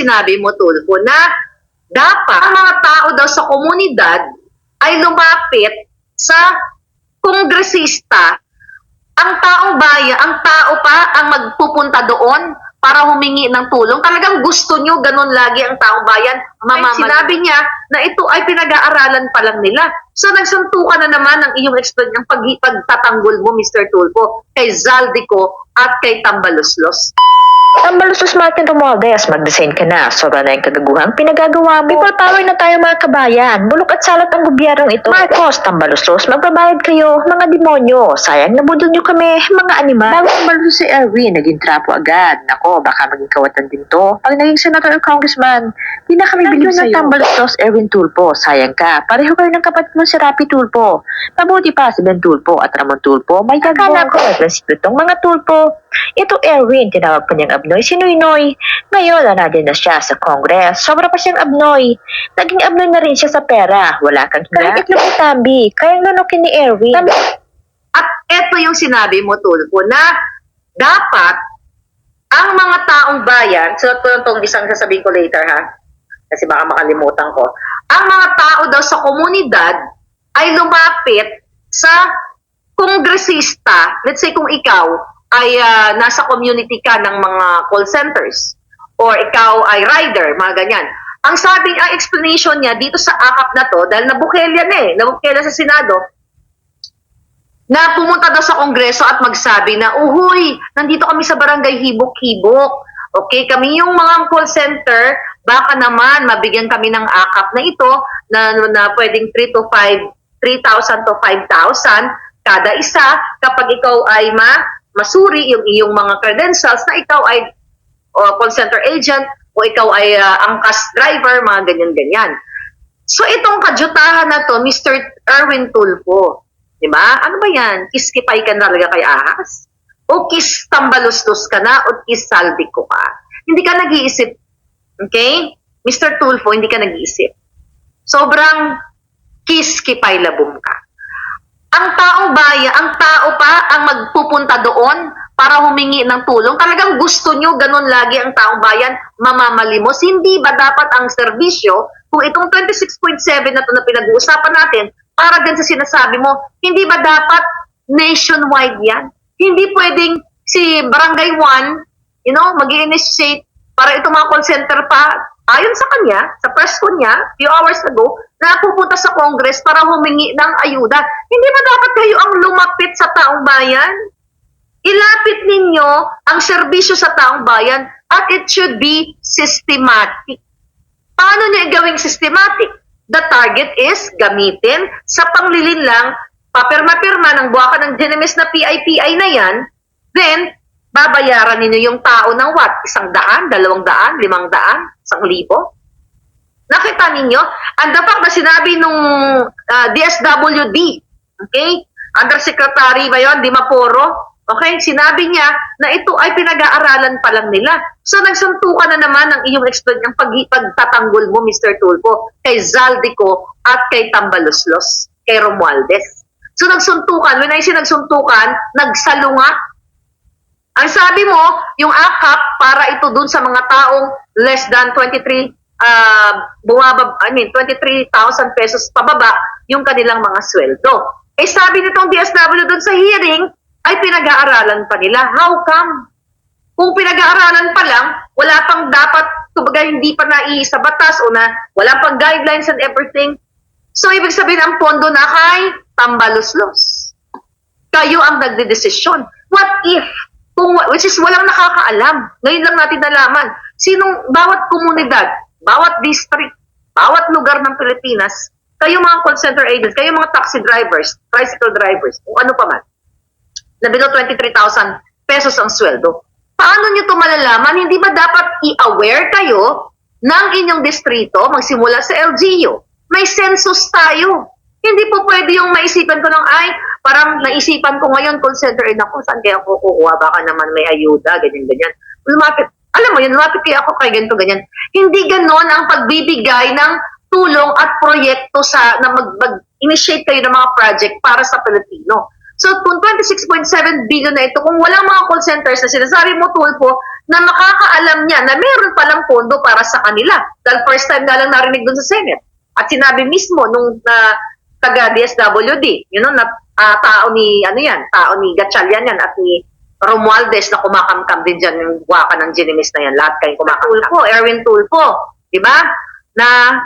sinabi mo, Tulfo, na dapat ang mga tao daw sa komunidad ay lumapit sa kongresista, ang taong bayan, ang tao pa ang magpupunta doon para humingi ng tulong. Talagang gusto nyo ganun lagi ang taong bayan. Mamamal. Sinabi niya na ito ay pinag-aaralan pa lang nila. So nagsuntukan na naman ang iyong explain ng pag pagtatanggol mo, Mr. Tulfo, kay Zaldico at kay Tambaluslos. Ang malusos Martin Romualdez, mag-design ka na. Sobra na yung kagaguhang pinagagawa mo. People power na tayo mga kabayan. Bulok at salat ang gobyernong ito. Marcos, tambalusos, magbabayad kayo, mga demonyo. Sayang nabudol nyo kami, mga animal. Bago umalusos si Erwin, naging trapo agad. Nako, baka maging kawatan din to. Pag naging senator or congressman, di na kami bilib ng tambalusos Erwin Tulpo. Sayang ka. Pareho kayo ng kapatid mo si Rapi Tulpo. Mabuti pa si Ben Tulpo at Ramon Tulpo. May Akala ko, naglasito tong mga Tulpo. Ito Erwin, tinawag pa niyang abnoy si Noynoy. Ngayon, nanadin na siya sa Congress. Sobra pa siyang abnoy. Naging abnoy na rin siya sa pera. Wala kang. Kahit itlog ni Tambi, kayang lunukin ni Erwin. At eto yung sinabi mo, Tulfo, na dapat ang mga taong bayan, so ito itong isang sasabihin ko later ha, kasi baka makalimutan ko, ang mga tao daw sa komunidad ay lumapit sa kongresista, let's say kung ikaw ay ah, nasa community ka ng mga call centers, or ikaw ay rider, mga ganyan. Ang sabi, ang explanation niya dito sa akap na to, dahil nabukelya na eh, nabukelya sa Senado, na pumunta daw sa kongreso at magsabi na, uhoy, nandito kami sa barangay Hibok-Hibok. Okay, kami yung mga call center, baka naman mabigyan kami ng akap na ito na, na pwedeng 3 to 5, 3,000 to 5,000 kada isa kapag ikaw ay ma masuri yung iyong mga credentials na ikaw ay o call center agent o ikaw ay ah, angkas driver, mga ganyan-ganyan. So itong kadyutahan na to, Mr. Erwin Tulfo, di ba? Ano ba yan? Kiskipay ka na talaga kay ahas? O kis tambalustos ka na o kis salbiko ka? Hindi ka nag-iisip. Okay? Mr. Tulfo, hindi ka nag-iisip. Sobrang kiskipay labong ka. Ang taong bayan, ang tao pa ang magpupunta doon para humingi ng tulong. Talagang gusto nyo ganun lagi ang taong bayan mamamalimos. Hindi ba dapat ang serbisyo, kung itong 26.7 na to na pinag-uusapan natin, para din sa sinasabi mo, hindi ba dapat nationwide yan? Hindi pwedeng si Barangay 1, you know, mag initiate para itong mga call center pa, ayon sa kanya, sa press ko niya, few hours ago, na pupunta sa Congress para humingi ng ayuda. Hindi ba dapat kayo ang lumapit sa taong bayan? Ilapit ninyo ang serbisyo sa taong bayan at it should be systematic. Paano niya gawing systematic? The target is gamitin sa panglilin lang, papirma-pirma ng buwaka ng genimis na PIPI na yan, then babayaran ninyo yung tao ng what? Isang daan, dalawang daan, limang daan, isang libo? Nakita ninyo? The fact na sinabi nung ah, DSWD, okay? Undersecretary ba yun? Di Maporo? Okay? Sinabi niya na ito ay pinag-aaralan pa lang nila. So nagsuntukan na naman ang iyong explain ng pag pagtatanggol mo, Mr. Tulfo, kay Zaldico at kay Tambaluslos, kay Romualdez. So nagsuntukan, when I say nagsuntukan, nagsalungat ang sabi mo, yung AKAP para ito dun sa mga taong less than 23 uh, bumabab, I mean 23,000 pesos pababa yung kanilang mga sweldo. Eh sabi nitong DSW dun sa hearing ay pinag-aaralan pa nila. How come? Kung pinag-aaralan pa lang, wala pang dapat, kumbaga hindi pa naiisa batas o na wala pang guidelines and everything. So ibig sabihin ang pondo na kay tambaluslos. Kayo ang nagdedesisyon. What if kung which is walang nakakaalam. Ngayon lang natin nalaman sinong bawat komunidad, bawat district, bawat lugar ng Pilipinas, kayo mga call center agents, kayo mga taxi drivers, tricycle drivers, kung ano pa man, na below 23,000 pesos ang sweldo. Paano nyo ito malalaman? Hindi ba dapat i-aware kayo ng inyong distrito magsimula sa LGU? May census tayo. Hindi po pwede yung maisipan ko ng, ay, parang naisipan ko ngayon, call center, eh, naku, saan kaya ako kukuha? Baka naman may ayuda, ganyan-ganyan. Lumapit, alam mo yun, lumapit kaya ako kay ganito, ganyan. Hindi ganon ang pagbibigay ng tulong at proyekto sa, na mag, mag-initiate kayo ng mga project para sa Pilipino. So, kung 26.7 billion na ito, kung walang mga call centers na sinasabi mo, Tulfo, na makakaalam niya na meron palang pondo para sa kanila. Dahil first time nga lang narinig doon sa Senate. At sinabi mismo nung na taga DSWD, you know, na ah, tao ni, ano yan, tao ni Gatchalian yan at ni Romualdez na kumakamkam din dyan yung waka ng Ginimis na yan. Lahat kayo kumakamkam. Tulfo, Erwin Tulfo, di ba? Na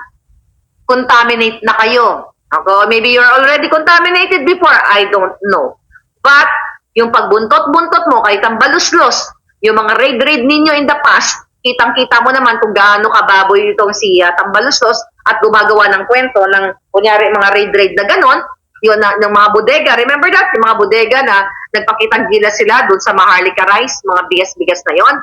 contaminate na kayo. Ako, maybe you're already contaminated before, I don't know. But, yung pagbuntot-buntot mo kay Tambaluslos, yung mga raid-raid ninyo in the past, kitang-kita mo naman kung gaano kababoy itong si uh, Tambaluslos at gumagawa ng kwento ng, kunyari, mga raid-raid na ganon, yun na, ng mga bodega. Remember that? Yung mga bodega na nagpakitang gila sila doon sa Maharlika Rice, mga bigas-bigas na yon.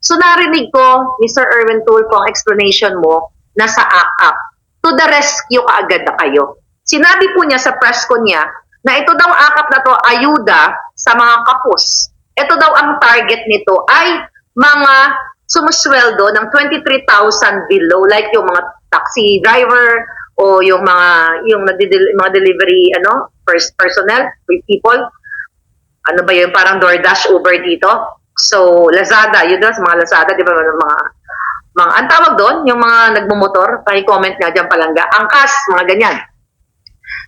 So narinig ko, Mr. Erwin Tulfo, ang explanation mo na sa AKAP. To the rescue kaagad na kayo. Sinabi po niya sa press ko niya na ito daw AKAP na to ayuda sa mga kapos. Ito daw ang target nito ay mga sumusweldo ng 23,000 below like yung mga taxi driver o yung mga yung nagdi- mga delivery ano first personnel with people. Ano ba yun? Parang DoorDash Uber dito. So Lazada yun sa mga Lazada di ba mga mga mga ang tawag doon yung mga nagmumotor paki-comment nga diyan palangga angkas mga ganyan.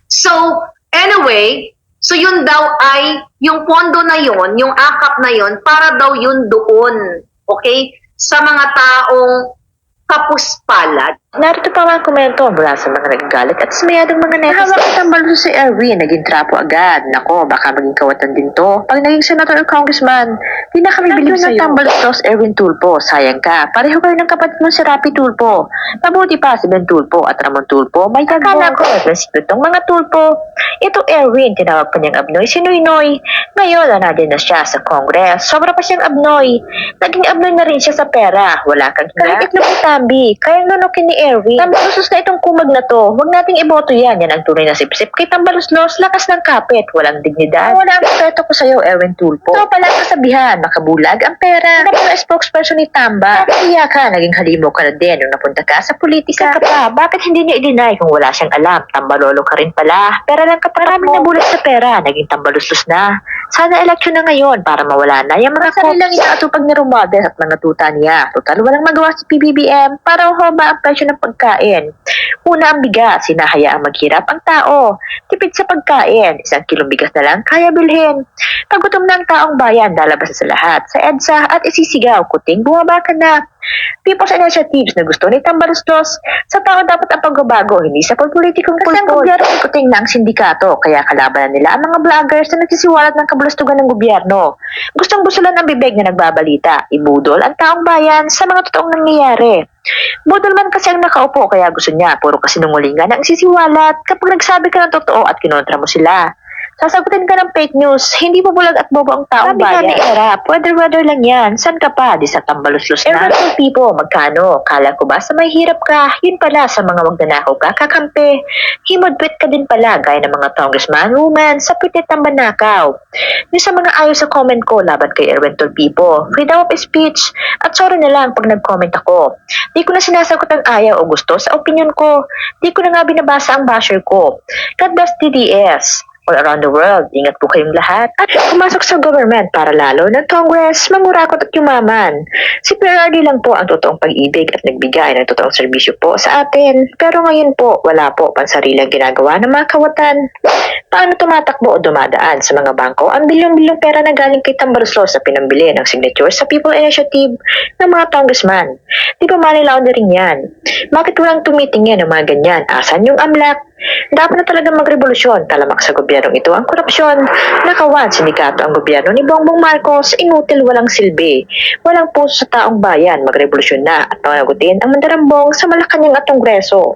So, anyway, so yun daw ay, yung pondo na yun, yung akap na yun, para daw yun doon, okay, sa mga taong kapuspalad. Narito pa mga komento mula sa mga nagagalit at sumayadong mga netizens. Hawak ang balon si Erwin, naging trapo agad. Nako, baka maging kawatan din to. Pag naging senator or congressman, di na kami bilib sa'yo. Tambalustos Erwin Tulpo, sayang ka. Pareho kayo ng kapatid mo si Rapi Tulpo. Mabuti pa si Ben Tulpo at Ramon Tulpo. May Akala ko, respeto tong mga Tulpo. Ito Erwin, tinawag pa niyang abnoy si Noynoy. Ngayon, nanadin na siya sa Congress. Sobra pa siyang abnoy. Naging abnoy na rin siya sa pera. Wala kang Kahit itlog Tambi, kayang nunukin ni Erwin. Tambaluslos na itong kumag na to. Huwag nating iboto yan. Yan ang tunay na sipsip. Kay Tambaluslos, lakas ng kapit. Walang dignidad. Wala ang respeto ko sa'yo, Erwin Tulpo. Ito pala ang kasabihan, makabulag ang pera. Pa ang spokesperson ni Tamba? Kaya ka, naging halimo ka na din nung napunta ka sa politika. Ka pa, bakit hindi niya i-deny kung wala siyang alam? Tambalolo ka rin pala. Pera lang ka Maraming nabulat sa pera, naging tambaluslos na. Sana eleksyon na ngayon para mawala na yung mga sarili lang inaatupag ni Romualdez at mga tuta niya. Total, walang magawa si PBBM para humaba ang presyo ng pagkain. Una ang bigas, sinahayaang maghirap ang tao. Tipid sa pagkain, isang kilong bigas na lang kaya bilhin. Pagutom na ang taong bayan, lalabas sa lahat. Sa EDSA at isisigaw, kuting bumaba ka na. People's Initiatives na gusto ni Tambalustos, sa tao dapat ang pagbabago, hindi sa pagpolitikong pulpul. Kasi ang gobyerno ikuting na ang sindikato, kaya kalabanan nila ang mga vloggers na nagsisiwalat ng kabulastugan ng gobyerno. Gustong busulan ang bibig na nagbabalita, ibudol ang taong bayan sa mga totoong nangyayari. Budol man kasi ang nakaupo kaya gusto niya puro kasinungulingan ang sisiwalat kapag nagsabi ka ng totoo at kinontra mo sila. Sasagutin ka ng fake news, hindi mo bulag at bobo ang taong Sabi bayan. nga ni Era, weather-weather lang yan. San ka pa? Di sa tambaluslos na. Error people, magkano? Kala ko ba sa may hirap ka? Yun pala, sa mga magnanakaw ka, kakampi. Himodbit ka din pala, gaya ng mga congressman, woman, sa pitit ng manakaw. Yung sa mga ayaw sa comment ko, laban kay Erwin Tulpipo, freedom of speech, at sorry na lang pag nag-comment ako. Di ko na sinasagot ang ayaw o gusto sa opinion ko. Di ko na nga binabasa ang basher ko. God bless DDS all around the world. Ingat po kayong lahat. At pumasok sa government para lalo ng Congress, mangurakot at yumaman. Si PRRD lang po ang totoong pag-ibig at nagbigay ng totoong serbisyo po sa atin. Pero ngayon po, wala po pansarilang ginagawa ng mga kawatan. Paano tumatakbo o dumadaan sa mga bangko ang bilyong-bilyong pera na galing kay Tambaluslos sa pinambili ng signature sa People Initiative ng mga congressman? Di ba manilaw na rin yan? Bakit walang tumitingin ng mga ganyan? Asan yung amlak? Dapat na talaga magrevolusyon, talamak sa gobyernong ito ang korupsyon. Nakawan, sindikato ang gobyerno ni Bongbong Marcos, inutil walang silbi. Walang puso sa taong bayan, magrevolusyon na at pangagutin ang mandarambong sa Malacanang at Kongreso